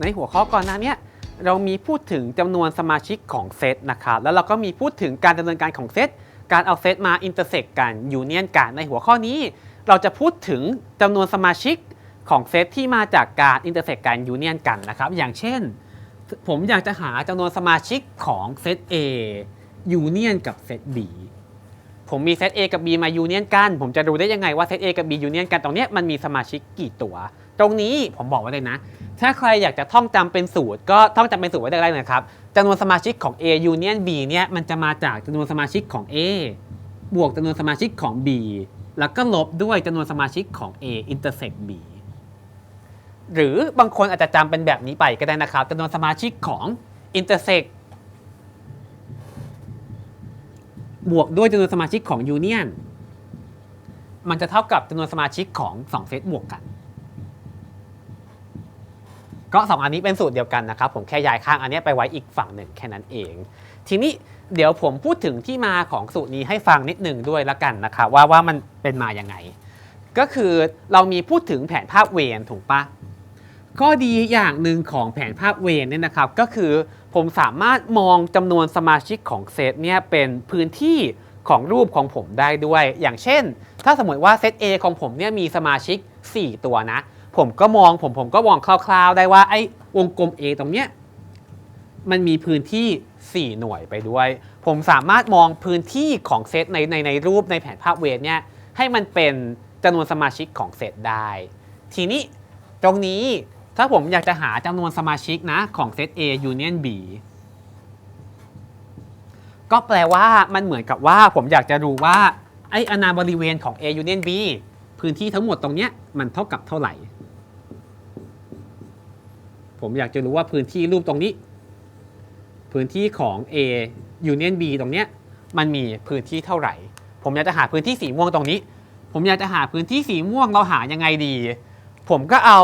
ในหัวข้อก่อนหน้านี้เรามีพูดถึงจำนวนสมาชิกของเซตนะครับ แล้วเราก็มีพูดถึงการดำเนินการของเซต การเอาเซตมาอินเตอร์เซ็กกันยูเนียนกัน ในหัวข้อนี้ เราจะพูดถึงจำนวนสมาชิกของเซตที่มาจากการอินเตอร์เซ็กกันยูเนียนกันนะครับ อย่างเช่น ผมอยากจะหาจำนวนสมาชิกของเซต A ยูเนียนกับเซต B ผมมีเซต A กับ B มายูเนียนกัน ผมจะรู้ได้ยังไงว่าเซต A กับ B ยูเนียนกันตรงนี้มันมีสมาชิกกี่ตัว ตรงนี้ผมบอกไว้เลยนะ ถ้าใครอยากจะท่องจำเป็นสูตร ก็ท่องจำเป็นสูตรไว้ได้เลยนะครับจำนวนสมาชิกของ A union B เนี่ยมันจะมาจากจำนวนสมาชิกของ A บวกจำนวนสมาชิกของ B แล้วก็ลบด้วยจำนวนสมาชิกของ A intersect B หรือบางคนอาจจะจำเป็นแบบนี้ไปก็ได้นะครับจำนวนสมาชิกของ intersect บวกด้วยจำนวนสมาชิกของ union มันจะเท่ากับจำนวนสมาชิกของ 2 เซตบวกกัน ก็ 2 อันนี้เป็นสูตรเดียวกันนะครับ ผมแค่ย้ายข้างอันนี้ไปไว้อีกฝั่งหนึ่งแค่นั้นเอง ทีนี้เดี๋ยวผมพูดถึงที่มาของสูตรนี้ให้ฟังนิดหนึ่งด้วยละกันนะครับว่าว่ามันเป็นมาอย่างไง ก็คือเรามีพูดถึงแผนภาพเวนถูกปะข้อดีอย่างหนึ่งของแผนภาพเวนเนี่ยนะครับ ก็คือผมสามารถมองจำนวนสมาชิกของเซตเนี่ยเป็นพื้นที่ของรูปของผมได้ด้วย อย่างเช่น ถ้าสมมติว่าเซต A ของผมเนี่ยมีสมาชิก 4 ตัวนะ ผมก็มองผมผมก็มองคร่าวๆ ได้ว่าไอ้วงกลม A ตรงเนี้ยมันมีพื้นที่ 4 หน่วยไปด้วย ผมสามารถมองพื้นที่ของเซตในในในรูปในแผนภาพเวทเนี่ยให้มันเป็นจำนวนสมาชิกของเซตได้ ทีนี้ตรงนี้ถ้าผมอยากจะหาจำนวนสมาชิกนะของเซต A union B ก็แปลว่ามันเหมือนกับว่าผมอยากจะรู้ว่าไอ้อนาบริเวณของ A union B พื้นที่ทั้งหมดตรงเนี้ยมันเท่ากับเท่าไหร่ ผมอยากจะรู้ว่าพื้นที่รูปตรงนี้ พื้นที่ของ A union B ตรงเนี้ยมันมีพื้นที่เท่าไหร่ ผมอยากจะหาพื้นที่สีม่วงตรงนี้ ผมอยากจะหาพื้นที่สีม่วงเราหายังไงดี ผมก็เอา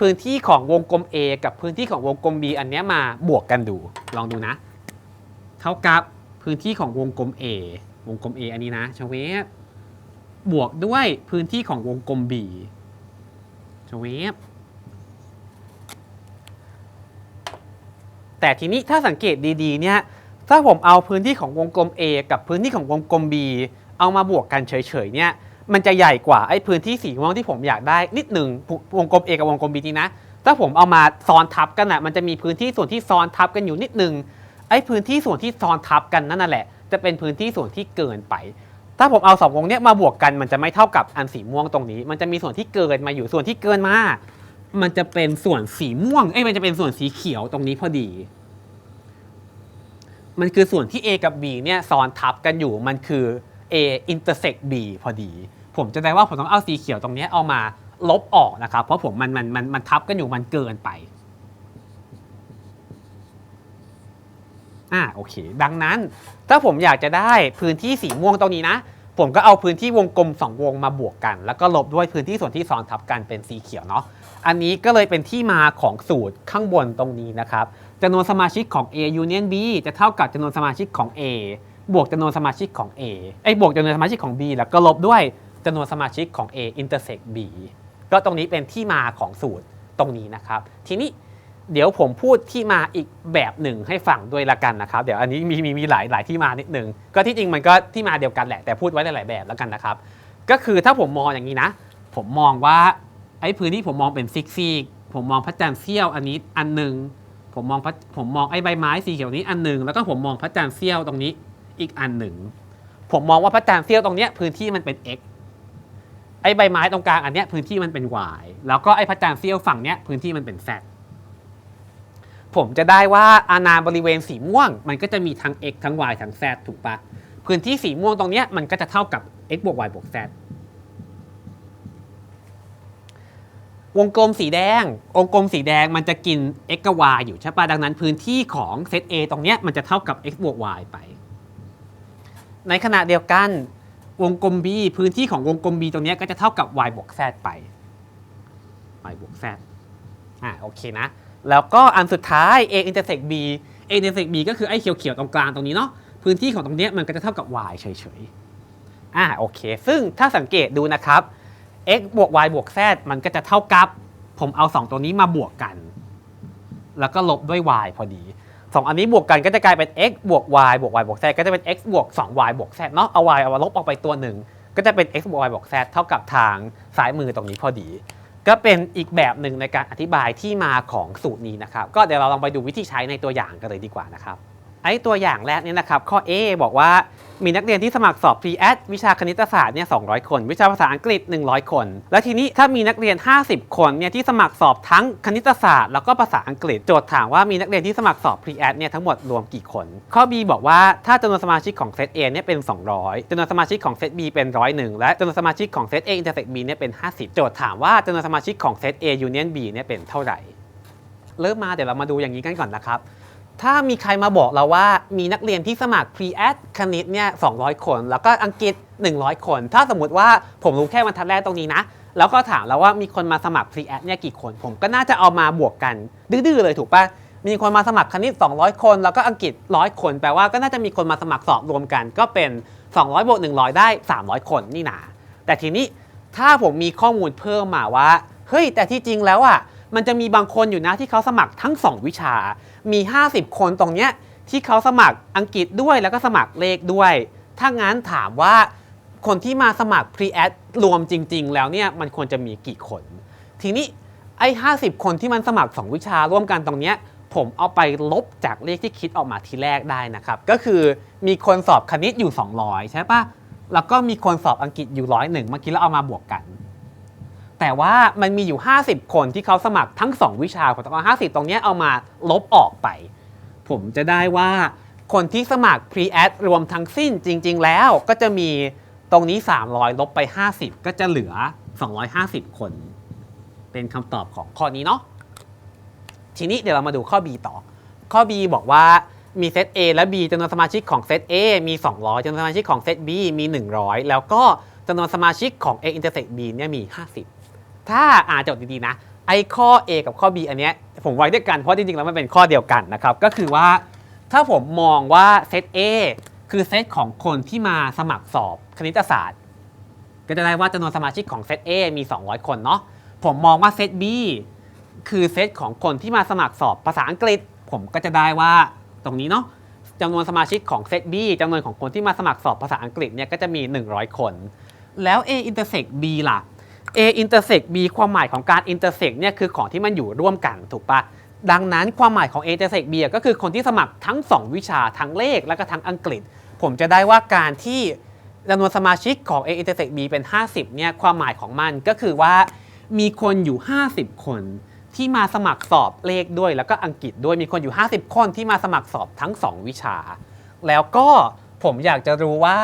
พื้นที่ของวงกลม A กับพื้นที่ของวงกลม B อันเนี้ยมาบวกกันดู ลองดูนะ เท่ากับพื้นที่ของวงกลม A วงกลม A อันนี้นะชเวฟบวกด้วยพื้นที่ของวงกลม B ชเวฟ แต่ทีนี้ถ้าสังเกตดีๆเนี่ยถ้าผมเอาพื้นที่ของวงกลม A กับพื้นที่ของวงกลม B เอามาบวกกันเฉยๆเนี่ยมันจะใหญ่กว่าไอ้พื้นที่สีม่วงที่ผมอยากได้นิดหนึ่งวงกลม A กับวงกลม B นี่นะถ้าผมเอามาซ้อนทับกันอะมันจะมีพื้นที่ส่วนที่ซ้อนทับกันอยู่นิดหนึ่งไอ้พื้นที่ส่วนที่ซ้อนทับกันนั่นแหละ จะเป็นพื้นที่ส่วนที่เกินไป ถ้าผมเอาสองวงเนี้ยมาบวกกันมันจะไม่เท่ากับอันสีม่วงตรงนี้ มันจะมีส่วนที่เกินมาอยู่ส่วนที่เกินมา มันจะเป็นส่วนสีม่วง เอ้ย มันจะเป็นส่วนสีเขียวตรงนี้พอดี มันคือส่วนที่ A กับ B เนี่ยซ้อนทับกันอยู่ มันคือ A intersect B พอดี ผมจะได้ว่าผมต้องเอาสีเขียวตรงนี้เอามาลบออกนะครับ เพราะผมมันมันมันมันทับกันอยู่มันเกินไป อ่าโอเค ดังนั้น ถ้าผมอยากจะได้พื้นที่สีม่วงตรงนี้นะ ผมก็เอาพื้นที่วงกลม 2 วงมาบวกกัน แล้วก็ลบด้วยพื้นที่ส่วนที่ซ้อนทับกันเป็นสีเขียวเนาะ อันนี้ก็เลยเป็นที่มาของสูตรข้างบนตรงนี้นะครับจำนวนสมาชิกของ A union B จะเท่ากับจำนวนสมาชิกของ A บวกจำนวนสมาชิกของ A ไอ้บวกจำนวนสมาชิกของ B แล้วก็ลบด้วยจำนวนสมาชิกของ A intersect B ก็ตรงนี้เป็นที่มาของสูตรตรงนี้นะครับ ทีนี้เดี๋ยวผมพูดที่มาอีกแบบหนึ่งให้ฟังด้วยละกันนะครับ เดี๋ยวอันนี้มีมีมีหลายหลายที่มานิดนึง ก็ที่จริงมันก็ที่มาเดียวกันแหละแต่พูดไว้หลายๆแบบแล้วกันนะครับ ก็คือถ้าผมมองอย่างนี้นะ ผมมองว่า ไอ้พื้นที่ผมมองเป็นซิกซีกผมมองพระจันทร์เสี้ยวอันนี้อันหนึ่งผมมองผมมองไอ้ใบไม้สีเขียวนี้อันหนึ่งแล้วก็ผมมองพระจันทร์เสี้ยวตรงนี้อีกอันหนึ่งผมมองว่าพระจันทร์เสี้ยวตรงเนี้ยพื้นที่มันเป็น x ไอ้ใบไม้ตรงกลางอันเนี้ยพื้นที่มันเป็น y แล้วก็ไอ้พระจันทร์เสี้ยวฝั่งเนี้ยพื้นที่มันเป็น z ผมจะได้ว่าอาณาบริเวณสีม่วง มันก็จะมีทั้ง x ทั้ง y ทั้ง z ถูกปะพื้นที่สีม่วงตรงเนี้ยมันก็จะเท่ากับ x บวก y บวก z วงกลมสีแดง วงกลมสีแดงมันจะกิน x กับ y อยู่ใช่ปะดังนั้นพื้นที่ของเซต A ตรงเนี้ยมันจะเท่ากับ x บวก y ไป ในขณะเดียวกันวงกลม B พื้นที่ของวงกลม B ตรงเนี้ยก็จะเท่ากับ y บวก z ไป y บวก z อ่าโอเคนะ แล้วก็อันสุดท้าย A intersect B A intersect B ก็คือไอ้เขียวๆตรงกลางตรงนี้เนาะ พื้นที่ของตรงเนี้ยมันก็จะเท่ากับ y เฉยๆ อ่าโอเค ซึ่งถ้าสังเกตดูนะครับ x บวก y บวก z มันก็จะเท่ากับ ผมเอา 2 ตัวนี้มาบวกกัน แล้วก็ลบด้วย y พอดีสองอันนี้บวกกันก็จะกลายเป็น x บวก y บวก y บวก z ก็จะเป็น x บวก 2y บวก z เนาะเอา y เอาลบออกไปตัวหนึ่ง ก็จะเป็น x บวก y บวก z เท่ากับทางซ้ายมือตรงนี้พอดี ก็เป็นอีกแบบหนึ่งในการอธิบายที่มาของสูตรนี้นะครับ ก็เดี๋ยวเราลองไปดูวิธีใช้ในตัวอย่างกันเลยดีกว่านะครับ อ้ตัวอย่างแรกเนี่ยนะครับข้อ A บอกว่ามีนักเรียนที่สมัครสอบ pre a d วิชาคณิตศาสตร์เนี่ย200 คน วิชาภาษาอังกฤษ 100 คน แล้วทีนี้ถ้ามีนักเรียน 50 คนเนี่ยที่สมัครสอบทั้งคณิตศาสตร์แล้วก็ภาษาอังกฤษ โจทย์ถามว่ามีนักเรียนที่สมัครสอบ pre a d เนี่ยทั้งหมดรวมกี่คน ข้อ B บอกว่าถ้าจำนวนสมาชิกของเซต A เนี่ยเป็น 200จำนวนสมาชิกของเซต B เป็น 101 และจำนวนสมาชิกของเซต A intersect B เนี่ยเป็น 50 โจทย์ถามว่าจำนวนสมาชิกของเซต A union B เนี่ยเป็นเท่าไหร่ เริ่มมาเดี๋ยวเรามาดูอย่างนี้กันก่อนนะครับ ถ้ามีใครมาบอกเราว่ามีนักเรียนที่สมัคร pre-ad คณิตเนี่ย200 คน แล้วก็อังกฤษ 100 คน ถ้าสมมติว่าผมรู้แค่บรรทัดแรกตรงนี้นะ แล้วก็ถามเราว่ามีคนมาสมัคร pre-ad เนี่ยกี่คน ผมก็น่าจะเอามาบวกกัน ดื้อๆเลยถูกปะมีคนมาสมัครคณิต 200 คน แล้วก็อังกฤษ 100 คน แปลว่าก็น่าจะมีคนมาสมัครสอบรวมกัน ก็เป็น 200บวก100 ได้ 300 คนนี่นาแต่ทีนี้ถ้าผมมีข้อมูลเพิ่มมาว่า เฮ้ย แต่ที่จริงแล้วอะ มันจะมีบางคนอยู่นะที่เขาสมัครทั้ง 2 วิชา มี 50 คนตรงเนี้ยที่เขาสมัครอังกฤษด้วยแล้วก็สมัครเลขด้วย ถ้างั้นถามว่าคนที่มาสมัคร pre-ad รวมจริง ๆ แล้วเนี่ยมันควรจะมีกี่คน ทีนี้ไอ้50 คนที่มันสมัคร 2 วิชาร่วมกันตรงเนี้ยผมเอาไปลบจากเลขที่คิดออกมาทีแรกได้นะครับ ก็คือมีคนสอบคณิตอยู่ 200 ใช่ปะแล้วก็มีคนสอบอังกฤษอยู่ร้อยหนึ่งเมื่อกี้เราเอามาบวกกัน แต่ว่ามันมีอยู่ 50 คนที่เขาสมัครทั้ง 2 วิชาผมต้องเอา50 ตรงนี้เอามาลบออกไป ผมจะได้ว่าคนที่สมัคร pre-ad รวมทั้งสิ้นจริง ๆ แล้วก็จะมีตรงนี้ 300 ลบไป 50 ก็จะเหลือ 250 คน เป็นคำตอบของข้อนี้เนาะทีนี้เดี๋ยวเรามาดูข้อ B ต่อ ข้อ B บอกว่ามีเซต A และ B จำนวนสมาชิกของเซต A มี 200จำนวนสมาชิกของเซต B มี 100 แล้วก็จำนวนสมาชิกของ A intersect B เนี่ยมี 50 ถ้าอ่านโจทย์ดีๆนะไอ้ข้อ A กับข้อ B อันเนี้ยผมไว้ด้วยกันเพราะจริงๆแล้วมันเป็นข้อเดียวกันนะครับก็คือว่าถ้าผมมองว่าเซต A คือเซตของคนที่มาสมัครสอบคณิตศาสตร์ ก็จะได้ว่าจำนวนสมาชิกของเซต A มี 200 คนเนาะผมมองว่าเซต B คือเซตของคนที่มาสมัครสอบภาษาอังกฤษ ผมก็จะได้ว่าตรงนี้เนาะจำนวนสมาชิกของเซต B จำนวนของคนที่มาสมัครสอบภาษาอังกฤษเนี่ยก็จะมี 100 คน แล้ว A intersect B ล่ะ A intersect B ความหมายของการ intersect เนี่ยคือของที่มันอยู่ร่วมกันถูกปะดังนั้นความหมายของ A intersect B ก็คือคนที่สมัครทั้ง 2 วิชาทั้งเลขและก็ทั้งอังกฤษ ผมจะได้ว่าการที่จำนวนสมาชิกของ A intersect B เป็น 50เนี่ยความหมายของมันก็คือว่ามีคนอยู่ 50 คนที่มาสมัครสอบเลขด้วยแล้วก็อังกฤษด้วยมีคนอยู่ 50 คนที่มาสมัครสอบทั้ง 2 วิชา แล้วก็ผมอยากจะรู้ว่า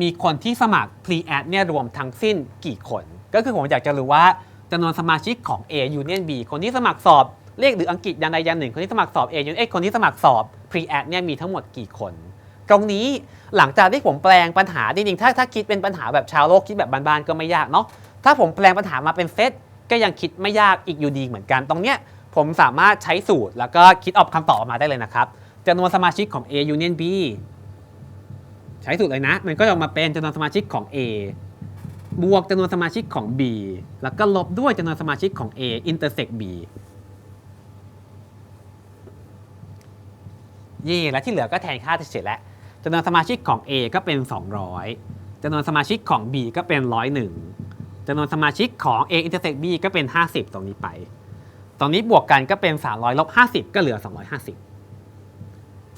มีคนที่สมัคร pre-ad เนี่ยรวมทั้งสิ้นกี่คน ก็คือผมอยากจะรู้ว่าจำนวนสมาชิกของ A Union B คนที่สมัครสอบเลขหรืออังกฤษยันใดยันหนึ่งคนที่สมัครสอบ A Union เอ้ยคนที่สมัครสอบ pre-ad เนี่ยมีทั้งหมดกี่คน ตรงนี้หลังจากที่ผมแปลงปัญหาจริงๆถ้าถ้าคิดเป็นปัญหาแบบชาวโลกคิดแบบบ้านๆก็ไม่ยากเนาะถ้าผมแปลงปัญหามาเป็นเซตก็ยังคิดไม่ยากอีกอยู่ดีเหมือนกันตรงเนี้ยผมสามารถใช้สูตรแล้วก็คิดออกคำตอบออกมาได้เลยนะครับจำนวนสมาชิกของ A Union B ใช้สูตรเลยนะ มันก็จะออกมาเป็นจำนวนสมาชิกของ A บวกจำนวนสมาชิกของ B แล้วก็ลบด้วยจำนวนสมาชิกของ A intersect B เย่แล้วที่เหลือก็แทนค่าเฉยๆแล้วจำนวนสมาชิกของ A ก็เป็น 200จำนวนสมาชิกของ B ก็เป็น 101จำนวนสมาชิกของ A intersect B ก็เป็น 50 ตรงนี้ไป ตรงนี้บวกกันก็เป็น 300ลบ50 ก็เหลือ 250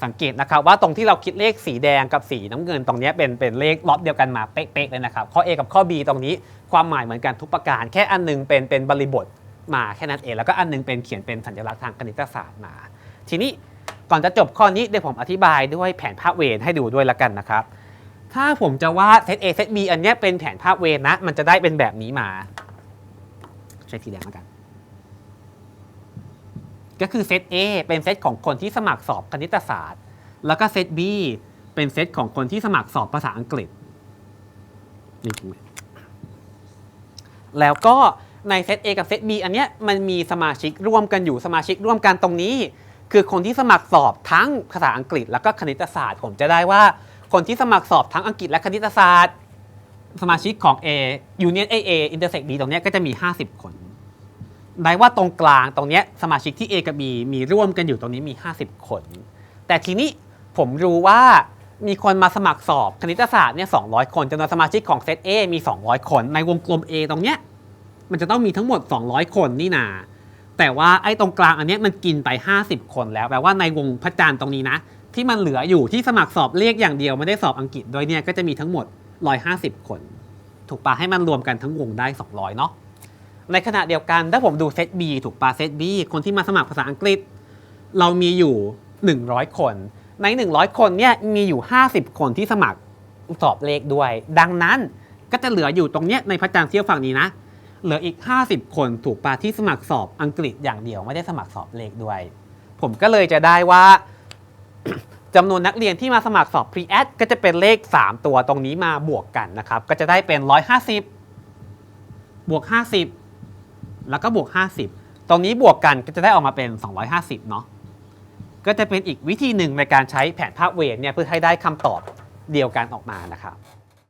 สังเกตนะครับว่าตรงที่เราคิดเลขสีแดงกับสีน้ำเงินตรงนี้เป็นเป็นเลขล็อตเดียวกันมาเป๊ะๆเลยนะครับข้อ A กับข้อ B ตรงนี้ความหมายเหมือนกันทุกประการ แค่อันหนึงเป็นเป็นบริบทมาแค่นั้นเองแล้วก็อันหนึงเป็นเขียนเป็นสัญลักษณ์ทางคณิตศาสตร์มา ทีนี้ก่อนจะจบข้อนี้เดี๋ยวผมอธิบายด้วยแผนภาพเวรให้ดูด้วยละกันนะครับ ถ้าผมจะวาดเซต A เซต B อันเนี้ยเป็นแผนภาพเวรนะ มันจะได้เป็นแบบนี้มา ใช้สีแดงแล้วกัน ก็คือเซต A เป็นเซตของคนที่สมัครสอบคณิตศาสตร์ แล้วก็เซต B เป็นเซตของคนที่สมัครสอบภาษาอังกฤษนี่ถูกไหมแล้วก็ในเซต A กับเซต B อันเนี้ยมันมีสมาชิกร่วมกันอยู่สมาชิกร่วมกันตรงนี้ คือคนที่สมัครสอบทั้งภาษาอังกฤษ แล้วก็คณิตศาสตร์ ผมจะได้ว่าคนที่สมัครสอบทั้งอังกฤษและคณิตศาสตร์ สมาชิกของ A Union A A Intersect B ตรงเนี้ยก็จะมี 50 คน ได้ว่าตรงกลางตรงนี้สมาชิกที่ A กับ B มีร่วมกันอยู่ตรงนี้มี 50 คน แต่ทีนี้ผมรู้ว่ามีคนมาสมัครสอบคณิตศาสตร์เนี่ย200 คนจำนวนสมาชิกของเซต A มี 200 คน ในวงกลม A ตรงเนี้ยมันจะต้องมีทั้งหมด 200 คนนี่นาแต่ว่าไอ้ตรงกลางอันเนี้ยมันกินไป 50 คนแล้วแปลว่าในวงพระจันทร์ตรงนี้นะ ที่มันเหลืออยู่ที่สมัครสอบเลขอย่างเดียวไม่ได้สอบอังกฤษโดยเนี่ยก็จะมีทั้งหมด 150 คน ถูกปะให้มันรวมกันทั้งวงได้ 200 เนาะ ในขณะเดียวกันถ้าผมดูเซต B ถูกปะเซต B คนที่มาสมัครภาษาอังกฤษ เรามีอยู่ 100 คน ใน 100 คนเนี่ยมีอยู่ 50 คนที่สมัครสอบเลขด้วย ดังนั้นก็จะเหลืออยู่ตรงเนี้ยในพระจันทร์เที่ยวฝั่งนี้นะ เหลืออีก 50 คนถูกปะที่สมัครสอบอังกฤษอย่างเดียวไม่ได้สมัครสอบเลขด้วย ผมก็เลยจะได้ว่าจำนวนนักเรียนที่มาสมัครสอบ pre ad ก็จะเป็นเลข 3 ตัวตรงนี้มาบวกกันนะครับ ก็จะได้เป็น 150 บวก 50 แล้วก็บวก 50 ตรงนี้บวกกันก็จะได้ออกมาเป็น 250 เนาะก็จะเป็นอีกวิธีหนึ่งในการใช้แผนภาพเวทเนี่ยเพื่อให้ได้คำตอบเดียวกันออกมานะครับ